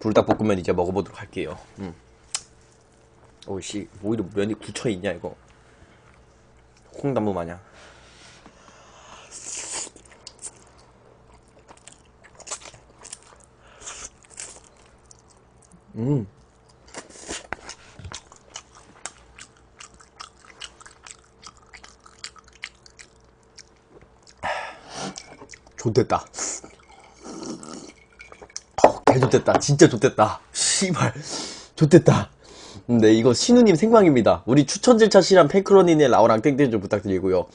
불닭볶음면 이제 먹어보도록 할게요. 음. 오씨, 뭐 이렇게 면이 굳혀 있냐 이거. 콩나무 마냥. 음. 좋됐다. 어, 개좋됐다. 진짜 좋됐다. 씨발. 좋됐다. 네, 이거 신우님 생방입니다. 우리 추천질차 실한 팬크로니네 라오랑 땡땡 좀 부탁드리고요.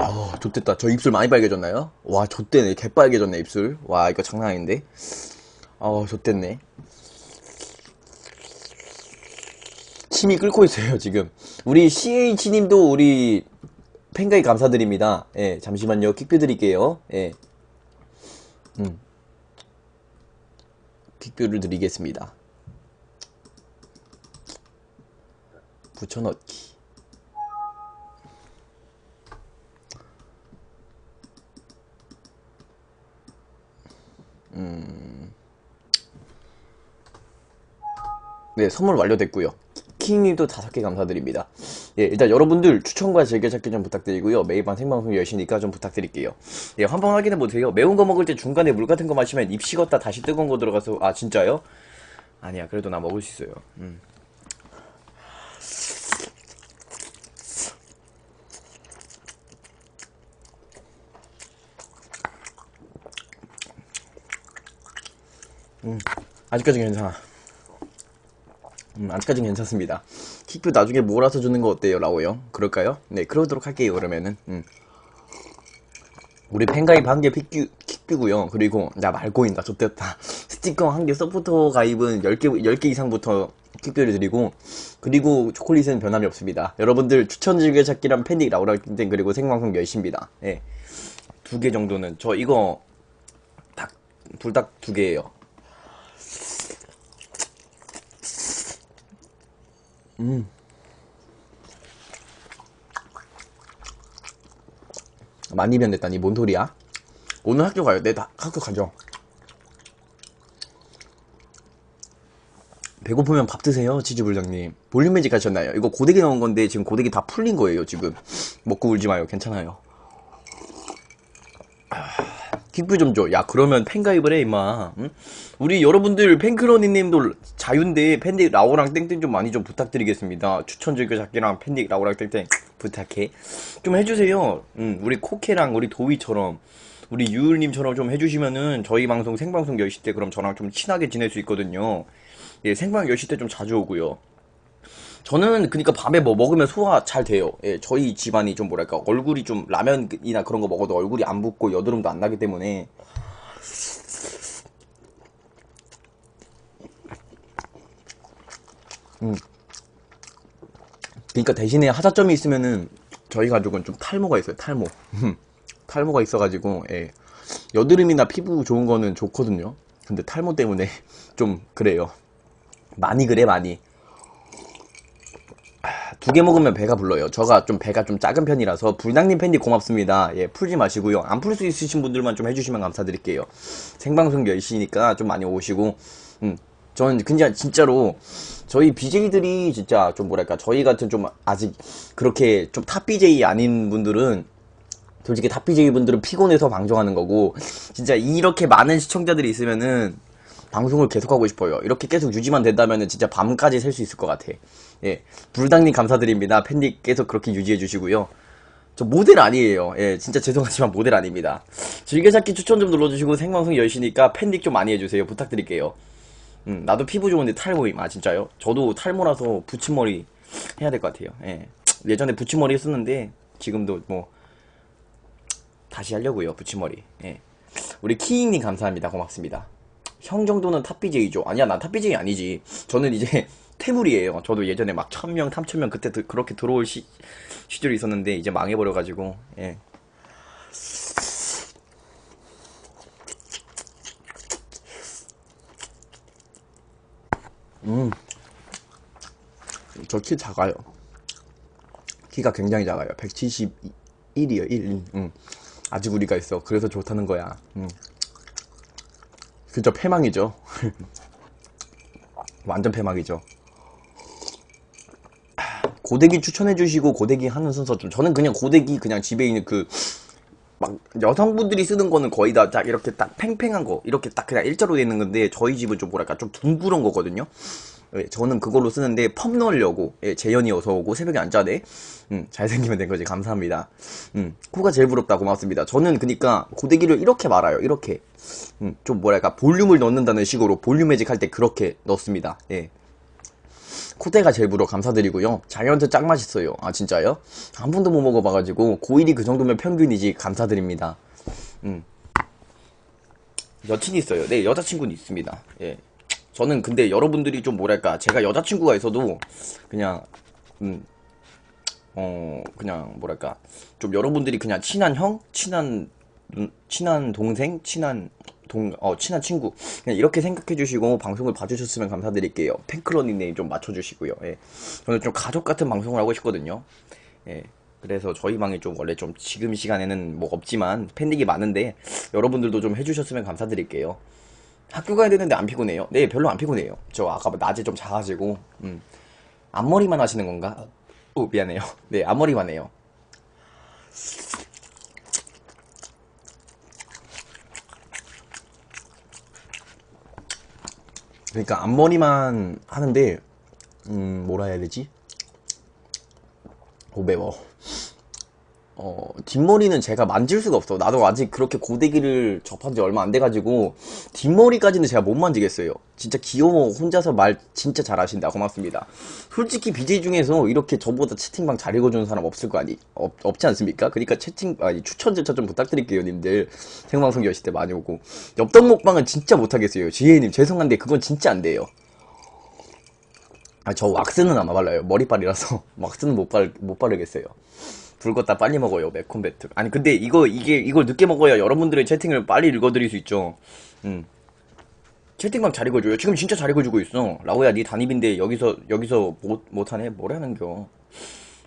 어, 좋됐다. 저 입술 많이 빨개졌나요? 와, 좋대네. 개빨개졌네, 입술. 와, 이거 장난 아닌데? 어, 좋댔네. 침이 끓고 있어요, 지금. 우리 CH님도 우리 팬가이 감사드립니다. 예, 잠시만요. 킥뷰 드릴게요. 예. 음. 킥뷰를 드리겠습니다. 붙여넣기. 음. 네, 선물 완료됐고요. 킹님도 다섯 개 감사드립니다. 예, 일단 여러분들 추천과 즐겨찾기 좀 부탁드리고요. 매일 밤 생방송 열시니까 좀 부탁드릴게요. 예, 한번 확인해 보세요. 매운 거 먹을 때 중간에 물 같은 거 마시면 입 식었다 다시 뜨거운 거 들어가서 아 진짜요? 아니야, 그래도 나 먹을 수 있어요. 음. 음, 아직까지 괜찮아. 음, 아직까진 괜찮습니다. 킥뷰 나중에 몰아서 주는 거 어때요, 라오요? 그럴까요? 네, 그러도록 할게요, 그러면은. 음. 우리 팬가입 한개 킥뷰, 킥뷰고요 그리고, 나 말고인다, 좋됐다. 스티커 한 개, 서포터 가입은 10개, 10개 이상부터 킥뷰를 드리고, 그리고 초콜릿은 변함이 없습니다. 여러분들 추천 즐겨찾기란 팬닉 라오라 땡 그리고 생방송 열심입니다. 예. 두 개 정도는, 저 이거, 닭, 불닭 두 개예요. 많이 변했다니 뭔 소리야? 오늘 학교 가요. 네, 다 학교 가죠. 배고프면 밥 드세요, 치즈불장님. 볼륨 매직 하셨나요? 이거 고데기 넣은 건데 지금 고데기 다 풀린 거예요, 지금. 먹고 울지 마요. 괜찮아요. 킥뷰 좀 줘. 야, 그러면 팬가입을 해, 임마. 응? 우리 여러분들 팬크로니님도 자유인데 팬딕 라오랑 땡땡 좀 많이 좀 부탁드리겠습니다. 추천 즐겨찾기랑 팬딕 라오랑 땡땡 부탁해. 좀 해주세요. 응, 우리 코케랑 우리 도희처럼. 우리 유울님처럼 좀 해주시면은 저희 방송 생방송 10시 때 그럼 저랑 좀 친하게 지낼 수 있거든요. 예, 생방 10시 때 좀 자주 오고요. 저는 그니까 밤에 뭐 먹으면 소화 잘 돼요. 예, 저희 집안이 좀 뭐랄까 얼굴이 좀 라면이나 그런 거 먹어도 얼굴이 안 붓고 여드름도 안 나기 때문에 음. 그러니까 대신에 하자점이 있으면은 저희 가족은 좀 탈모가 있어요. 탈모. 탈모가 있어가지고 예. 여드름이나 피부 좋은 거는 좋거든요. 근데 탈모 때문에 좀 그래요. 많이 그래 많이. 두 개 먹으면 배가 불러요. 저가 좀 배가 좀 작은 편이라서 불닭님 팬디 고맙습니다. 예, 풀지 마시고요. 안 풀 수 있으신 분들만 좀 해주시면 감사드릴게요. 생방송 10시니까 좀 많이 오시고, 음, 저는 그냥 진짜로 저희 BJ들이 진짜 좀 뭐랄까 저희 같은 좀 아직 그렇게 좀 탑 BJ 아닌 분들은 솔직히 탑 BJ 분들은 피곤해서 방송하는 거고 진짜 이렇게 많은 시청자들이 있으면은 방송을 계속하고 싶어요. 이렇게 계속 유지만 된다면은 진짜 밤까지 셀 수 있을 것 같아. 예. 불당님 감사드립니다. 팬님 계속 그렇게 유지해 주시고요. 저 모델 아니에요. 예, 진짜 죄송하지만 모델 아닙니다. 즐겨찾기 추천 좀 눌러주시고 생방송 열시니까 팬닉 좀 많이 해주세요. 부탁드릴게요. 음, 나도 피부 좋은데 탈모임. 아, 진짜요? 저도 탈모라서 붙임머리 해야 될 것 같아요. 예. 예전에 붙임머리 했었는데, 지금도 뭐, 다시 하려고요. 붙임머리. 예. 우리 키잉님 감사합니다. 고맙습니다. 형 정도는 탑BJ죠. 아니야, 난 탑BJ 아니지. 저는 이제 태물이에요. 저도 예전에 막 천명, 탐천명 그때 드- 그렇게 들어올 시, 시절이 있었는데, 이제 망해버려가지고, 예. 저 키 작아요. 키가 굉장히 작아요. 171이요, 1. 음. 아직 우리가 있어. 그래서 좋다는 거야. 음. 그저 패망이죠. 완전 패망이죠. 고데기 추천해주시고 고데기 하는 순서 좀 저는 그냥 고데기 그냥 집에 있는 그 막 여성분들이 쓰는 거는 거의 다 딱 이렇게 딱 팽팽한 거 이렇게 딱 그냥 일자로 돼 있는 건데 저희 집은 좀 뭐랄까 좀 둥그런 거거든요. 예, 저는 그걸로 쓰는데 펌 넣으려고 예, 재현이 어서 오고 새벽에 안 자네. 음, 잘생기면 된 거지 감사합니다. 음, 코가 제일 부럽다 고맙습니다. 저는 그니까 고데기를 이렇게 말아요. 이렇게 음, 좀 뭐랄까 볼륨을 넣는다는 식으로 볼륨 매직 할 때 그렇게 넣습니다. 예. 코테가 제일 부러 감사드리고요. 자이언트 짱 맛있어요. 아 진짜요? 한 번도 못 먹어봐가지고 고일이 그 정도면 평균이지 감사드립니다. 음. 여친이 있어요. 네 여자친구는 있습니다. 예. 저는 근데 여러분들이 좀 뭐랄까 제가 여자친구가 있어도 그냥 음. 어 그냥 뭐랄까 좀 여러분들이 그냥 친한 형, 친한 눈- 친한 동생, 친한 동, 어, 친한 친구. 그냥 이렇게 생각해 주시고 방송을 봐주셨으면 감사드릴게요. 팬클럽 닉네임 좀 맞춰주시고요. 예. 저는 좀 가족 같은 방송을 하고 싶거든요. 예. 그래서 저희 방에 좀 원래 좀 지금 시간에는 뭐 없지만 팬닉이 많은데 여러분들도 좀 해주셨으면 감사드릴게요. 학교 가야 되는데 안 피곤해요? 네, 별로 안 피곤해요. 저 아까 낮에 좀 자가지고, 음. 앞머리만 하시는 건가? 오, 미안해요. 네, 앞머리만 해요. 그러니까 앞머리만 하는데 음 뭐라 해야 되지? 오 매워. 어 뒷머리는 제가 만질 수가 없어. 나도 아직 그렇게 고데기를 접한 지 얼마 안 돼가지고 뒷머리까지는 제가 못 만지겠어요. 진짜 귀여워 혼자서 말 진짜 잘하신다. 고맙습니다. 솔직히 BJ 중에서 이렇게 저보다 채팅방 잘 읽어주는 사람 없을 거 아니 없, 없지 않습니까? 그러니까 채팅 아니 추천 절차 좀 부탁드릴게요, 님들. 생방송 여실 때 많이 오고 엽떡 먹방은 진짜 못하겠어요. 지혜님 죄송한데 그건 진짜 안 돼요. 아, 저 왁스는 아마 발라요. 머리빨이라서 왁스는 못, 발, 못 바르겠어요. 불 껐다 빨리 먹어요. 매콤 배트. 아니 근데 이거 이게 이걸 늦게 먹어야 여러분들의 채팅을 빨리 읽어드릴 수 있죠. 음. 채팅방 잘 읽어줘요. 지금 진짜 잘 읽어주고 있어. 라오야, 네 단입인데 여기서 여기서 못 못하네. 뭐라는겨?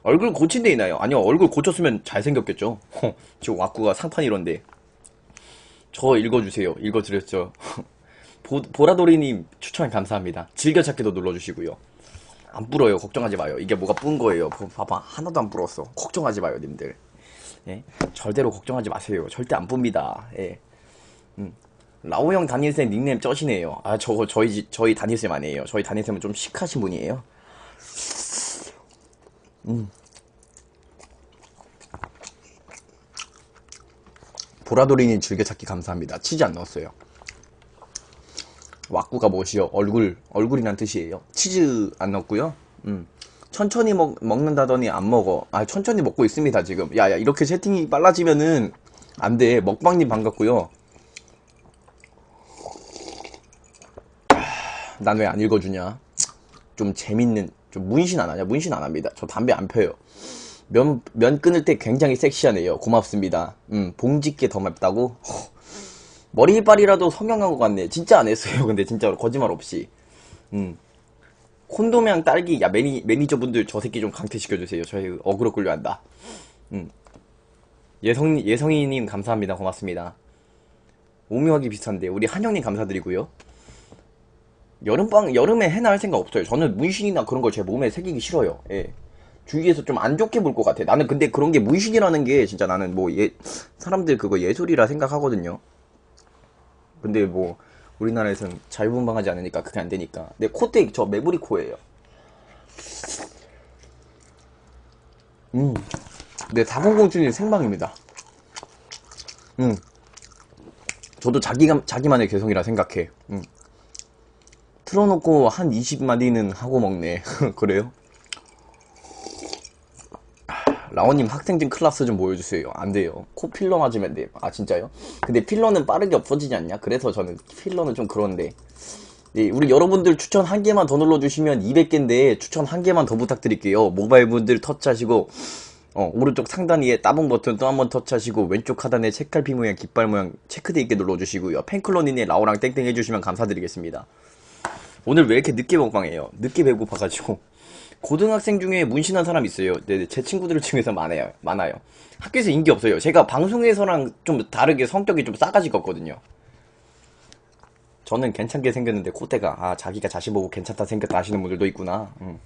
얼굴 고친 데 있나요? 아니요, 얼굴 고쳤으면 잘생겼겠죠. 허, 지금 왁구가 상판 이런데. 저 읽어주세요. 읽어드렸죠. 보, 보라돌이님 추천 감사합니다. 즐겨찾기도 눌러주시고요. 안 불어요. 걱정하지 마요. 이게 뭐가 쁜 거예요. 봐- 봐봐. 하나도 안 불었어. 걱정하지 마요, 님들. 예? 절대로 걱정하지 마세요. 절대 안 뿝니다. 예. 음. 라오 형 담임쌤 닉네임 쩌시네요. 아, 저거 저희 집- 저희 담임쌤 아니에요. 저희 담임쌤은 좀 시크하신 분이에요. 보라돌이님 즐겨찾기 감사합니다. 치즈 안 넣었어요. 왁구가 무엇이요? 얼굴, 얼굴이란 뜻이에요. 치즈 안 넣었고요. 음. 천천히 먹, 먹는다더니 안 먹어. 아, 천천히 먹고 있습니다, 지금. 야, 야, 이렇게 채팅이 빨라지면은 안 돼. 먹방님 반갑고요. 난 왜 안 읽어주냐? 좀 재밌는, 좀 문신 안 하냐? 문신 안 합니다. 저 담배 안 펴요. 면, 면 끊을 때 굉장히 섹시하네요. 고맙습니다. 음, 봉지께 더 맵다고? 허, 머리빨이라도 성형한 것 같네. 진짜 안 했어요. 근데 진짜로 거짓말 없이. 음. 콘돔향 딸기. 야 매니 매니저분들 저 새끼 좀 강퇴시켜 주세요. 저희 어그로 끌려한다. 음. 예성 예성이님 감사합니다. 고맙습니다. 오묘하게 비슷한데 우리 한영님 감사드리고요. 여름방 여름에 해나 할 생각 없어요. 저는 문신이나 그런 걸 제 몸에 새기기 싫어요. 예. 주위에서 좀 안 좋게 볼 것 같아. 나는 근데 그런 게 문신이라는 게 진짜 나는 뭐 예, 사람들 그거 예술이라 생각하거든요. 근데 뭐 우리나라에서는 자유분방하지 않으니까 그게 안 되니까. 근데 콧대 저 매부리 코예요. 음. 네, 4007님 생방입니다. 음. 저도 자기가 자기만의 개성이라 생각해. 음. 틀어놓고 한 20마디는 하고 먹네. 그래요? 라오님 학생증 클래스 좀 보여주세요. 안 돼요. 코 필러 맞으면 돼요. 아 진짜요? 근데 필러는 빠르게 없어지지 않냐? 그래서 저는 필러는 좀 그런데. 예, 우리 여러분들 추천 한 개만 더 눌러주시면 200개인데 추천 한 개만 더 부탁드릴게요. 모바일 분들 터치하시고 어, 오른쪽 상단 위에 따봉 버튼 또 한 번 터치하시고 왼쪽 하단에 책갈피 모양 깃발 모양 체크돼 있게 눌러주시고요. 팬클로니네 라오랑 땡땡 해주시면 감사드리겠습니다. 오늘 왜 이렇게 늦게 먹방해요? 늦게 배고파가지고 고등학생 중에 문신한 사람 있어요. 네, 제 친구들 중에서 많아요. 많아요. 학교에서 인기 없어요. 제가 방송에서랑 좀 다르게 성격이 좀 싸가지가 없거든요. 저는 괜찮게 생겼는데 콧대가 아 자기가 자신 보고 괜찮다 생겼다 하시는 분들도 있구나. 음.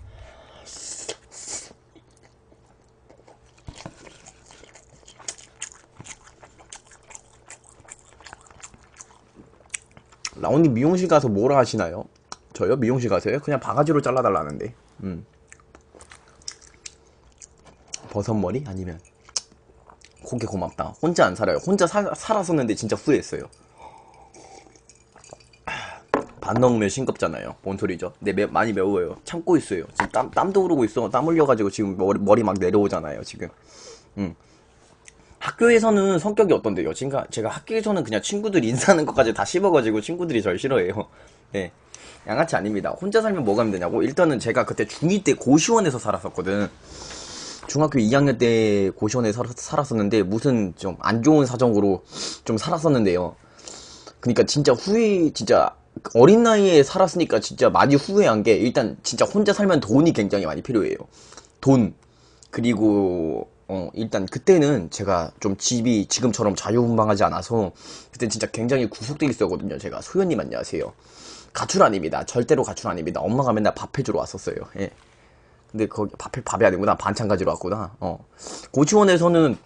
라온님 미용실 가서 뭐라 하시나요? 저요? 미용실 가서요? 그냥 바가지로 잘라달라는데. 음. 버섯머리? 아니면 고개 고맙다. 혼자 안 살아요. 혼자 살, 살았었는데 진짜 후회했어요. 반 넘으면 싱겁잖아요. 뭔 소리죠? 근데 매, 많이 매워요. 참고 있어요. 지금 땀, 땀도 흐르고 있어. 땀 흘려가지고 지금 머리, 머리 막 내려오잖아요. 지금. 음. 학교에서는 성격이 어떤데요? 제가, 제가 학교에서는 그냥 친구들 인사하는 것까지 다 씹어가지고 친구들이 절 싫어해요. 네. 양아치 아닙니다. 혼자 살면 뭐가 힘드냐고? 일단은 제가 그때 중2 때 고시원에서 살았었거든. 중학교 2학년 때 고시원에 살, 살았었는데 무슨 좀 안 좋은 사정으로 좀 살았었는데요. 그니까 진짜 후회, 진짜 어린 나이에 살았으니까 진짜 많이 후회한 게 일단 진짜 혼자 살면 돈이 굉장히 많이 필요해요. 돈. 그리고 어, 일단 그때는 제가 좀 집이 지금처럼 자유분방하지 않아서 그때 진짜 굉장히 구속되어 있었거든요. 제가 소연님 안녕하세요. 가출 아닙니다. 절대로 가출 아닙니다. 엄마가 맨날 밥 해주러 왔었어요. 예. 근데 거기 밥, 밥이 아니구나. 반찬 가지러 왔구나. 어. 고치원에서는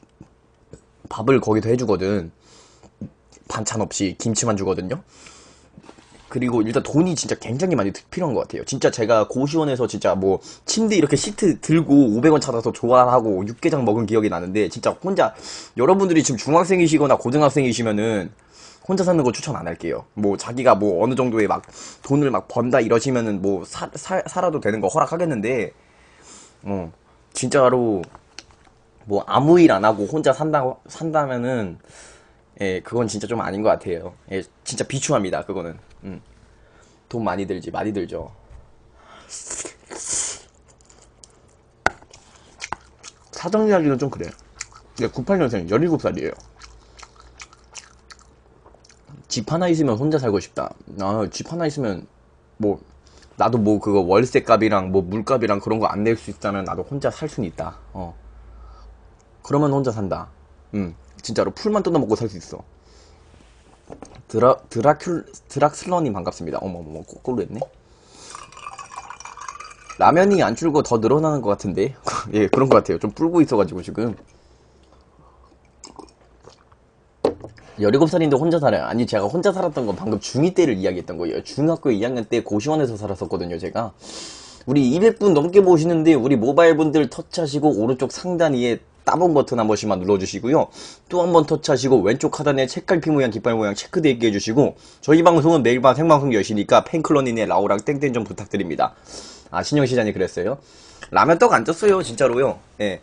밥을 거기서 해주거든. 반찬 없이 김치만 주거든요. 그리고 일단 돈이 진짜 굉장히 많이 필요한 것 같아요. 진짜 제가 고시원에서 진짜 뭐 침대 이렇게 시트 들고 500원 찾아서 조화하고 육개장 먹은 기억이 나는데 진짜 혼자 여러분들이 지금 중학생이시거나 고등학생이시면은 혼자 사는 거 추천 안 할게요. 뭐 자기가 뭐 어느 정도의 막 돈을 막 번다 이러시면은 뭐 사, 사, 살아도 되는 거 허락하겠는데 어 진짜로 뭐 아무 일 안 하고 혼자 산다 산다면은 예 그건 진짜 좀 아닌 것 같아요. 예 진짜 비추합니다 그거는. 음. 돈 많이 들지 많이 들죠. 사정 이야기는 좀 그래. 네, 98년생 17살이에요. 집 하나 있으면 혼자 살고 싶다. 아, 집 하나 있으면 뭐 나도 뭐 그거 월세 값이랑 뭐 물값이랑 그런 거 안 낼 수 있다면 나도 혼자 살 수는 있다. 어. 그러면 혼자 산다. 음. 진짜로 풀만 뜯어먹고 살 수 있어. 드라 드라큘 드락슬러님 반갑습니다. 어머머머 거꾸로 했네. 라면이 안 줄고 더 늘어나는 것 같은데 예 그런 것 같아요. 좀 불고 있어가지고 지금 17살인데 혼자 살아요. 아니 제가 혼자 살았던 건 방금 중2 때를 이야기했던 거예요. 중학교 2학년 때 고시원에서 살았었거든요. 제가 우리 200분 넘게 보시는데 우리 모바일 분들 터치하시고 오른쪽 상단 위에 따봉 버튼 한 번씩만 눌러주시고요. 또 한 번 터치하시고 왼쪽 하단에 책갈피 모양 깃발 모양 체크되게 해주시고 저희 방송은 매일 밤 생방송 여시니까 팬클럽님의 라오랑 땡땡 좀 부탁드립니다. 아 신영 시장이 그랬어요. 라면 떡 안 쪘어요 진짜로요. 예.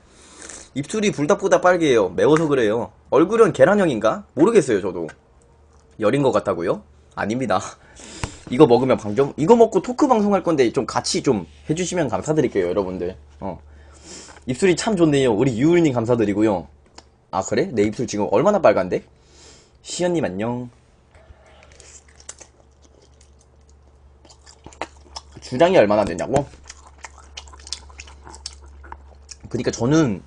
입술이 불닭보다 빨개요. 매워서 그래요. 얼굴은 계란형인가? 모르겠어요 저도. 열인 것 같다고요? 아닙니다. 이거 먹으면 방정? 이거 먹고 토크 방송할 건데 좀 같이 좀 해주시면 감사드릴게요 여러분들. 어. 입술이 참 좋네요. 우리 유울님 감사드리고요. 아 그래? 내 입술 지금 얼마나 빨간데? 시연님 안녕. 주량이 얼마나 되냐고? 그러니까 저는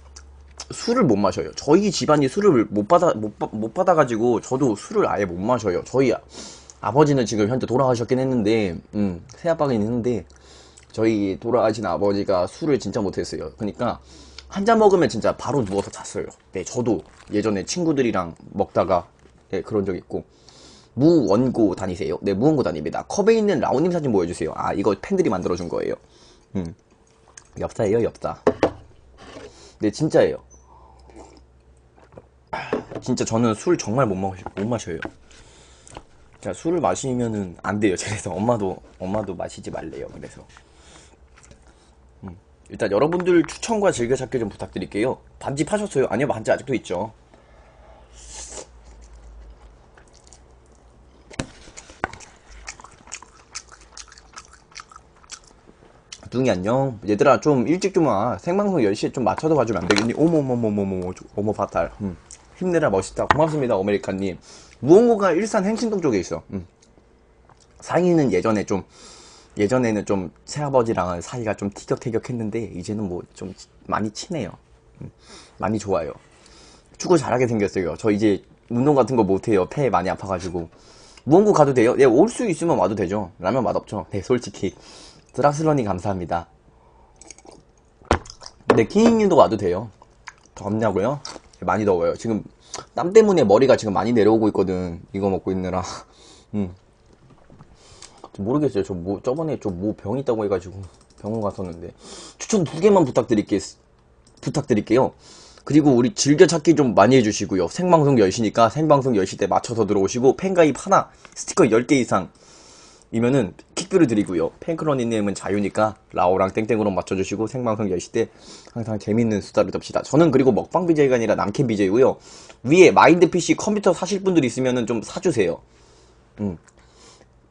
술을 못 마셔요. 저희 집안이 술을 못 받아 못, 받- 못 받아 가지고 저도 술을 아예 못 마셔요. 저희 아- 아버지는 지금 현재 돌아가셨긴 했는데, 음, 새아빠긴 했는데 저희 돌아가신 아버지가 술을 진짜 못 했어요. 그러니까 한 잔 먹으면 진짜 바로 누워서 잤어요. 네, 저도 예전에 친구들이랑 먹다가 네, 그런 적 있고 무원고 다니세요? 네, 무원고 다닙니다. 컵에 있는 라오님 사진 보여주세요. 아, 이거 팬들이 만들어준 거예요. 음, 엽사예요, 엽사. 네, 진짜예요. 진짜 저는 술 정말 못, 마시, 못 마셔요. 자, 술을 마시면은 안 돼요. 그래서 엄마도, 엄마도 마시지 말래요. 그래서. 음, 일단 여러분들 추천과 즐겨찾기 좀 부탁드릴게요. 반지 파셨어요? 아니요, 반지 아직도 있죠. 뚱이 안녕. 얘들아, 좀 일찍 좀 와. 생방송 10시에 좀 맞춰서 봐주면 안 되겠니? 어머머머머머머, 어머, 바탈. 음. 힘내라, 멋있다. 고맙습니다, 어메리카님. 무언고가 일산 행신동 쪽에 있어. 음. 상이는 예전에 좀, 예전에는 좀 새아버지랑 사이가 좀 티격태격했는데, 이제는 뭐 좀 많이 친해요. 음. 많이 좋아요. 축구 잘하게 생겼어요. 저 이제 운동 같은 거 못해요. 폐 많이 아파가지고. 무언고 가도 돼요? 네, 올 수 있으면 와도 되죠. 라면 맛없죠. 네, 솔직히. 드락슬러니 감사합니다. 네, 키잉님도 와도 돼요. 덥냐고요? 네, 많이 더워요. 지금 땀 때문에 머리가 지금 많이 내려오고 있거든. 이거 먹고 있느라. 음. 저 모르겠어요. 저 뭐, 저번에 저 뭐 병 있다고 해가지고 병원 갔었는데. 추천 두 개만 부탁드릴게요. 부탁드릴게요. 그리고 우리 즐겨찾기 좀 많이 해주시고요. 생방송 10시니까 생방송 10시 때 맞춰서 들어오시고 팬가입 하나, 스티커 10개 이상 이면은 킥뷰를 드리고요. 팬크러니님은 자유니까 라오랑 땡땡으로 맞춰주시고 생방송 10시 때 항상 재밌는 수다를 떱시다. 저는 그리고 먹방 BJ가 아니라 남캠 BJ고요. 위에 마인드 PC 컴퓨터 사실 분들 있으면은 좀 사주세요. 음.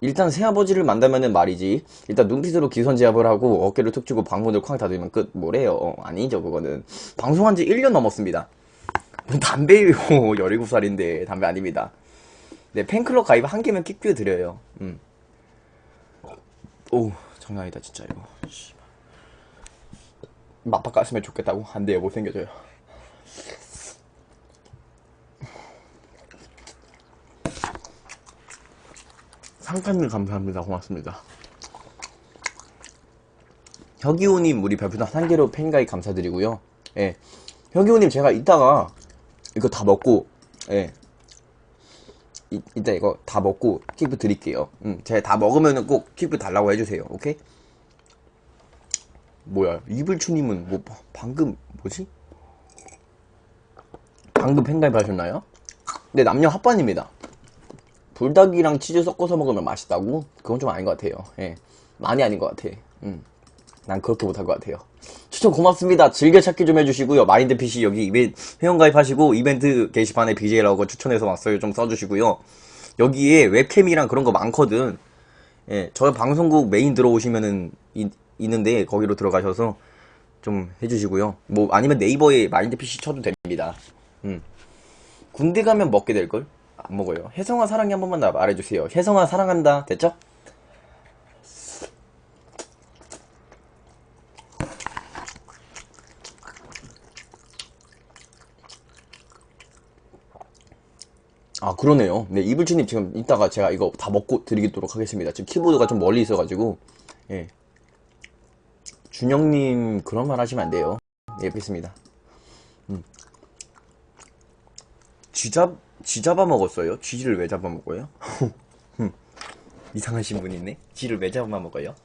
일단 새아버지를 만나면은 말이지 일단 눈빛으로 기선 제압을 하고 어깨를 툭 치고 방문을 쾅 닫으면 끝 뭐래요 어, 아니죠 그거는 방송한 지 1년 넘었습니다 담배요 17살인데 담배 아닙니다 네 팬클럽 가입 한 개면 킥뷰 드려요 음. 오 장난 아니다 진짜 이거. 맞박 갔으면 좋겠다고 안돼요 못생겨져요 상판님 감사합니다. 고맙습니다. 혁이호님 우리 별표단 한 개로 팬가입 감사드리고요. 예, 혁이호님 제가 이따가 이거 다 먹고 예, 이, 이따 이거 다 먹고 킥브 드릴게요. 음, 제가 다 먹으면은 꼭 킥브 달라고 해주세요. 오케이? 뭐야 이불추님은 뭐 바- 방금 뭐지? 방금 팬가입 하셨나요? 네 남녀 합반입니다. 불닭이랑 치즈 섞어서 먹으면 맛있다고? 그건 좀 아닌 것 같아요. 예. 많이 아닌 것 같아. 음. 난 그렇게 못할 것 같아요. 추천 고맙습니다. 즐겨찾기 좀 해주시고요. 마인드 PC 여기 이벤 회원 가입하시고 이벤트 게시판에 BJ라고 추천해서 왔어요. 좀 써주시고요. 여기에 웹캠이랑 그런 거 많거든. 예, 저 방송국 메인 들어오시면은 이- 있는데 거기로 들어가셔서 좀 해주시고요. 뭐 아니면 네이버에 마인드 PC 쳐도 됩니다. 음. 군대 가면 먹게 될 걸? 안 먹어요. 혜성아 사랑해 한 번만 나 말해주세요. 혜성아 사랑한다. 됐죠? 아 그러네요. 네 이불치님 지금 이따가 제가 이거 다 먹고 드리도록 하겠습니다. 지금 키보드가 좀 멀리 있어가지고 예 준영님 그런 말 하시면 안 돼요. 예 뵙겠습니다. 음. 쥐 잡, 쥐 잡아 먹었어요? 쥐를 왜 잡아 먹어요? 음. 이상하신 분 있네? 쥐를 왜 잡아 먹어요?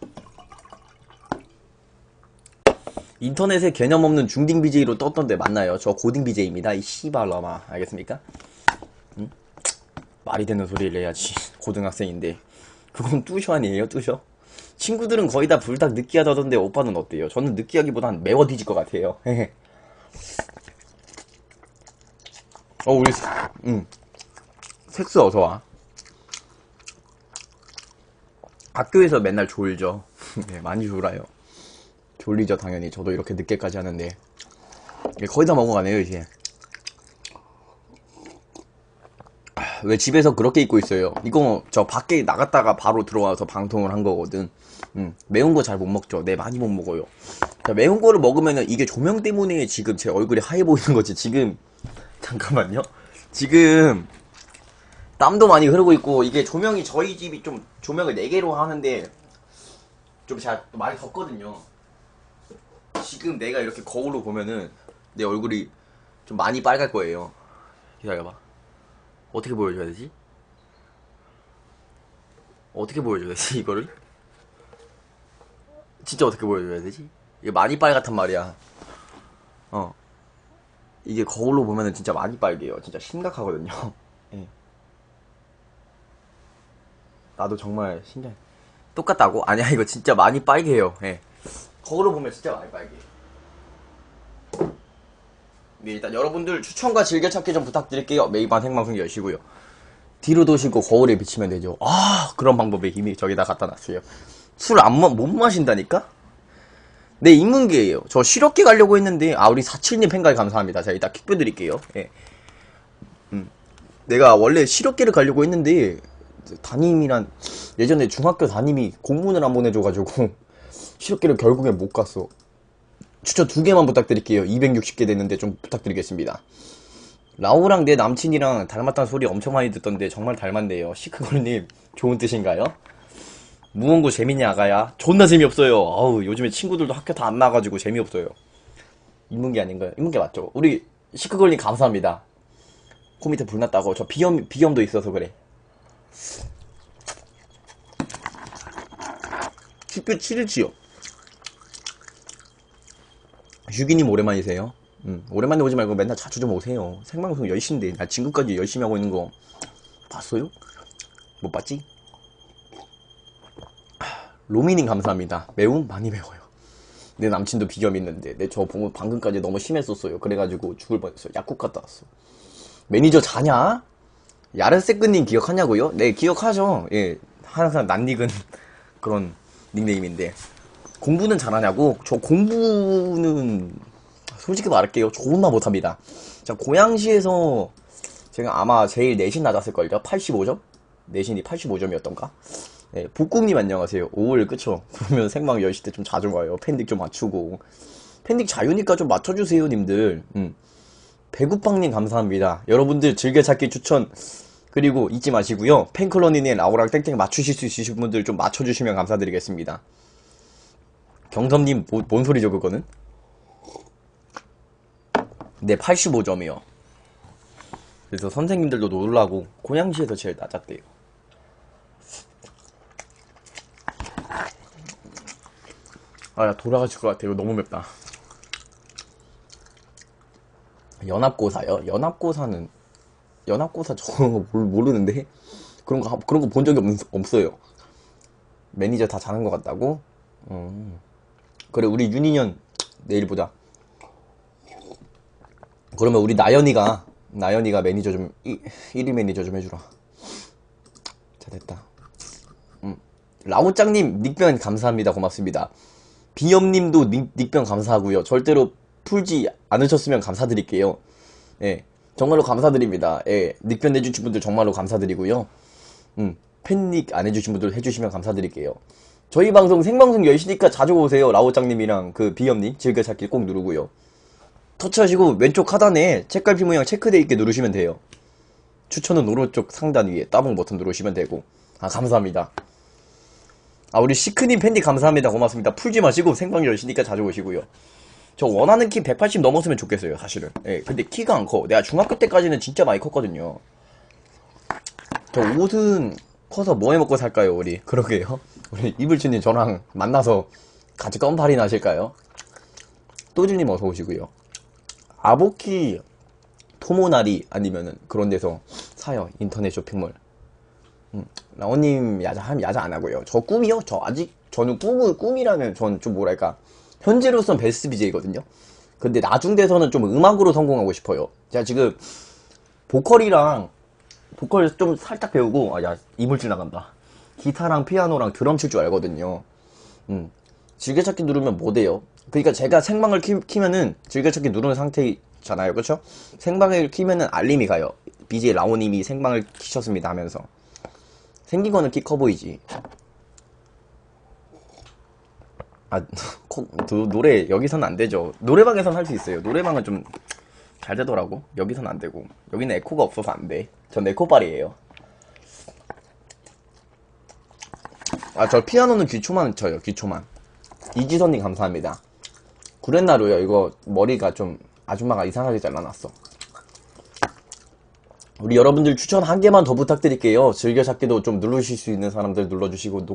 인터넷에 개념 없는 중딩 BJ로 떴던데 맞나요? 저 고딩 BJ입니다. 이 씨발라마. 알겠습니까? 음? 말이 되는 소리를 해야지. 고등학생인데. 그건 뚜셔 아니에요? 뚜셔? 친구들은 거의 다 불닭 느끼하다던데 오빠는 어때요? 저는 느끼하기보단 매워 뒤질 것 같아요. 어, 우리, 스- 응. 섹스 어서와. 학교에서 맨날 졸죠. 네, 많이 졸아요. 졸리죠, 당연히. 저도 이렇게 늦게까지 하는데. 이게 거의 다 먹어가네요, 이제. 아, 왜 집에서 그렇게 입고 있어요? 이거 저 밖에 나갔다가 바로 들어와서 방송을 한 거거든. 음, 매운 거 잘 못 먹죠. 네, 많이 못 먹어요. 자, 매운 거를 먹으면은 이게 조명 때문에 지금 제 얼굴이 하얘 보이는 거지. 지금 잠깐만요. 지금 땀도 많이 흐르고 있고 이게 조명이 저희 집이 좀 조명을 4개로 하는데 좀 제가 또 많이 덥거든요. 지금 내가 이렇게 거울로 보면은 내 얼굴이 좀 많이 빨갈 거예요. 기다려봐. 어떻게 보여줘야 되지? 어떻게 보여줘야 되지 이거를? 진짜 어떻게 보여줘야 되지? 이게 많이 빨갛단 말이야. 어. 이게 거울로 보면은 진짜 많이 빨개요. 진짜 심각하거든요. 예. 나도 정말 신기해. 똑같다고? 아니야, 이거 진짜 많이 빨개요. 예. 거울로 보면 진짜 많이 빨개. 네, 일단 여러분들 추천과 즐겨찾기 좀 부탁드릴게요. 매일밤 생방송 여시고요. 뒤로 도시고 거울에 비치면 되죠. 아, 그런 방법에 이미 저기다 갖다 놨어요. 술 안 못 마신다니까? 네, 인문계예요. 저 실업계 가려고 했는데, 아, 우리 47님 팬가입 감사합니다. 제가 이따 킥뷰 드릴게요. 예. 음. 내가 원래 실업계를 가려고 했는데, 담임이란, 예전에 중학교 담임이 공문을 안 보내줘가지고, 실업계를 결국엔 못 갔어. 추천 두 개만 부탁드릴게요. 260개 됐는데 좀 부탁드리겠습니다. 라오랑 내 남친이랑 닮았다는 소리 엄청 많이 듣던데 정말 닮았네요. 시크걸님 좋은 뜻인가요? 무언고 재밌냐 아가야? 존나 재미없어요. 어우 요즘에 친구들도 학교 다 안 나가지고 재미없어요. 인문계 아닌가요? 인문계 맞죠? 우리 시크걸님 감사합니다. 코 밑에 불 났다고 저 비염 비염도 있어서 그래. 10교 7일치요. 유기님 오랜만이세요? 음, 오랜만에 오지 말고 맨날 자주 좀 오세요. 생방송 10시인데, 나 지금까지 열심히 하고 있는 거 봤어요? 못 봤지? 하, 로미님 감사합니다. 매움? 많이 매워요. 내 남친도 비염 있는데, 내 저 보고 방금까지 너무 심했었어요. 그래가지고 죽을 뻔했어요. 약국 갔다 왔어. 매니저 자냐? 야르세크님 기억하냐고요? 네, 기억하죠. 예, 항상 낯익은 그런 닉네임인데. 공부는 잘하냐고? 저 공부는 솔직히 말할게요. 존나 못합니다. 자, 고양시에서 제가 아마 제일 내신 낮았을걸요? 85점? 내신이 85점이었던가? 네, 복국님 안녕하세요. 5월 그쵸? 그러면 생방 10시 때 좀 자주 와요. 팬딕 좀 맞추고. 팬딕 자유니까 좀 맞춰주세요, 님들. 음. 배구빵님 감사합니다. 여러분들 즐겨찾기 추천 그리고 잊지 마시고요. 팬클러니의 라오랑 땡땡 맞추실 수 있으신 분들 좀 맞춰주시면 감사드리겠습니다. 경섭님 뭐, 뭔 소리죠 그거는? 네 85점이요. 그래서 선생님들도 놀라고 고양시에서 제일 낮았대요. 아야 돌아가실 것 같아요. 너무 맵다. 연합고사요? 연합고사는 연합고사 저런 거 모르- 모르는데 그런 거 그런 거 본 적이 없, 없어요. 매니저 다 자는 것 같다고? 음. 그래 우리 윤희년 내일 보자. 그러면 우리 나연이가 나연이가 매니저 좀 1위 매니저 좀 해주라. 자 됐다. 음. 라오짱님 닉변 감사합니다. 고맙습니다. 비염님도 닉, 닉변 감사하고요. 절대로 풀지 않으셨으면 감사드릴게요. 예, 정말로 감사드립니다. 예, 닉변 해주신 분들 정말로 감사드리고요. 음, 팬닉 안 해주신 분들 해주시면 감사드릴게요. 저희 방송 생방송 10시니까 자주 오세요. 라오짱님이랑 그 비염님 즐겨찾기 꼭 누르고요. 터치하시고 왼쪽 하단에 책갈피 모양 체크돼 있게 누르시면 돼요. 추천은 오른쪽 상단 위에 따봉 버튼 누르시면 되고. 아 감사합니다. 아 우리 시크님 팬디 감사합니다. 고맙습니다. 풀지 마시고 생방 10시니까 자주 오시고요. 저 원하는 키 180 넘었으면 좋겠어요, 사실은. 예, 근데 키가 안 커. 내가 중학교 때까지는 진짜 많이 컸거든요. 저 옷은 커서 뭐 해 먹고 살까요, 우리? 그러게요. 우리 이불치님 저랑 만나서 같이 껌파리나 하실까요? 또질님 어서 오시고요. 아보키 토모나리 아니면은 그런 데서 사요, 인터넷 쇼핑몰. 음, 라오님 야자 하면 야자 안 하고요. 저 꿈이요? 저 아직 저는 꿈 꿈이라는 전좀 뭐랄까 현재로선 베스트 BJ거든요. 근데 나중 돼서는 좀 음악으로 성공하고 싶어요. 제가 지금 보컬이랑 보컬 좀 살짝 배우고 아야 이물질 나간다. 기타랑 피아노랑 드럼 칠 줄 알거든요. 음. 즐겨찾기 누르면 뭐 돼요? 그러니까 제가 생방을 키, 키면은 즐겨찾기 누르는 상태잖아요. 그렇죠? 생방을 키면은 알림이 가요. BJ 라오님이 생방을 키셨습니다 하면서. 생긴 거는 키 커 보이지. 아, 코- 도- 노래 여기서는 안 되죠. 노래방에선 할수 있어요. 노래방은 좀 잘 되더라고. 여기선 안 되고. 여기는 에코가 없어서 안 돼. 전 에코빨이에요. 아, 저 피아노는 귀초만 쳐요. 귀초만. 이지선님 감사합니다. 구렛나루요. 이거 머리가 좀 아줌마가 이상하게 잘라놨어. 우리 여러분들 추천 한 개만 더 부탁드릴게요. 즐겨찾기도 좀 누르실 수 있는 사람들 눌러주시고